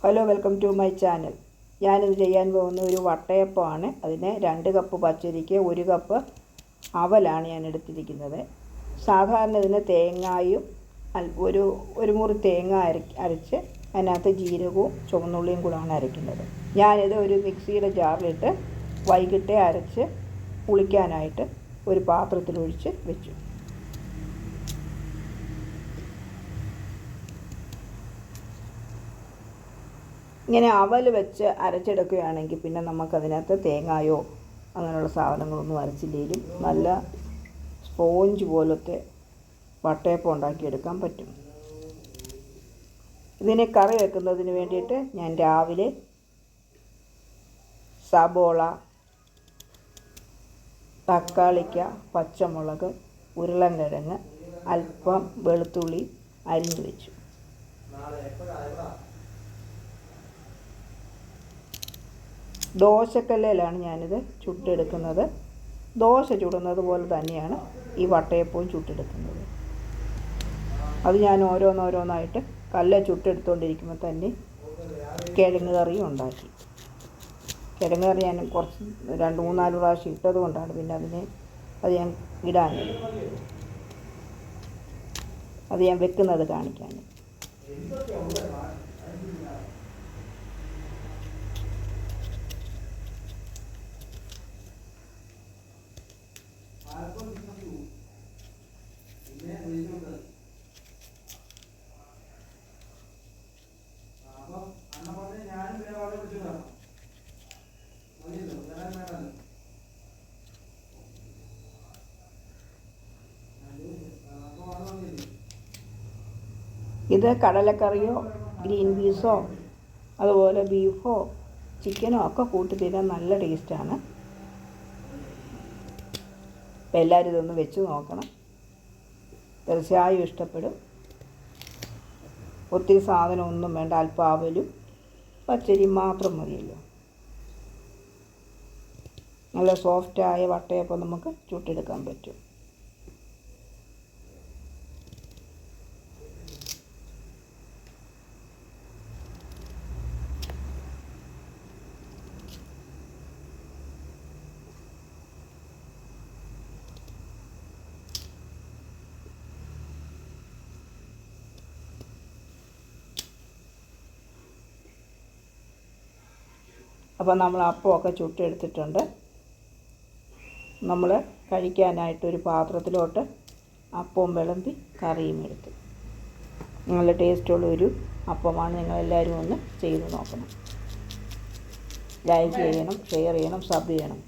Hello welcome to my channel ഞാനിത് ചെയ്യാൻ പോകുന്ന ഒരു വട്ടയപ്പമാണ്. അതിന് രണ്ട് കപ്പ് പച്ചരിക്ക് ഒരു കപ്പ് അവലാണ് ഞാൻ എടുത്തിരിക്കുന്നത്. സാധാരണ ഇതിന് തേങ്ങായും ഒരു ഒരു മുറി തേങ്ങ അര അരച്ച് അതിനകത്ത് ജീരകവും ചുവന്നുള്ളിയും കൂടാണ് അരയ്ക്കുന്നത്. ഞാനിത് ഒരു മിക്സിയുടെ ജാറിലിട്ട് വൈകിട്ടേ അരച്ച് പുളിക്കാനായിട്ട് ഒരു പാത്രത്തിലൊഴിച്ച് വെച്ചു. ഇങ്ങനെ അവൽ വെച്ച് അരച്ചെടുക്കുകയാണെങ്കിൽ പിന്നെ നമുക്കതിനകത്ത് തേങ്ങായോ അങ്ങനെയുള്ള സാധനങ്ങളൊന്നും അരച്ചില്ലെങ്കിലും നല്ല സ്പോഞ്ച് പോലത്തെ വട്ടയപ്പം ഉണ്ടാക്കിയെടുക്കാൻ പറ്റും. ഇതിനെ കറി വെക്കുന്നതിന് വേണ്ടിയിട്ട് ഞാൻ രാവിലെ സബോള തക്കാളിക്ക പച്ചമുളക് ഉരുളൻകിഴങ്ങ് അല്പം വെളുത്തുള്ളി അരിഞ്ഞു വെച്ചു. ദോശക്കല്ലിലാണ് ഞാനിത് ചുട്ടെടുക്കുന്നത്. ദോശ ചുടുന്നത് പോലെ തന്നെയാണ് ഈ വട്ടയപ്പവും ചുട്ടെടുക്കുന്നത്. അത് ഞാൻ ഓരോന്നോരോന്നായിട്ട് കല്ല് ചുട്ടെടുത്തുകൊണ്ടിരിക്കുമ്പോൾ തന്നെ കിഴങ്ങ് കറിയും ഉണ്ടാക്കി. കിഴങ്ങ് കറി ഞാൻ കുറച്ച് രണ്ട് മൂന്നാൽ പ്രാവശ്യം ഇട്ടത് കൊണ്ടാണ് പിന്നെ അതിനെ അത് ഞാൻ ഇടാൻ അത് ഞാൻ വെക്കുന്നത് കാണിക്കാൻ. ഇത് കടലക്കറിയോ ഗ്രീൻ പീസോ അതുപോലെ ബീഫോ ചിക്കനോ ഒക്കെ കൂട്ടി തിന്നാൻ നല്ല ടേസ്റ്റാണ്. അപ്പോൾ എല്ലാവരും ഇതൊന്ന് വെച്ച് നോക്കണം. തീർച്ചയായും ഇഷ്ടപ്പെടും. ഒത്തിരി സാധനമൊന്നും വേണ്ട അല്പം അവലും പച്ചരി മാത്രം മതിയല്ലോ. നല്ല സോഫ്റ്റായ വട്ടയപ്പം നമുക്ക് ചുട്ടെടുക്കാൻ പറ്റും. അപ്പോൾ നമ്മൾ അപ്പമൊക്കെ ചുട്ടെടുത്തിട്ടുണ്ട്. നമ്മൾ കഴിക്കാനായിട്ട് ഒരു പാത്രത്തിലോട്ട് അപ്പവും വിളമ്പി കറിയും എടുത്തു. നല്ല ടേസ്റ്റുള്ള ഒരു അപ്പമാണ് നിങ്ങളെല്ലാവരും ഒന്ന് ചെയ്ത് നോക്കണം. ലൈക്ക് ചെയ്യണം ഷെയർ ചെയ്യണം സബ് ചെയ്യണം.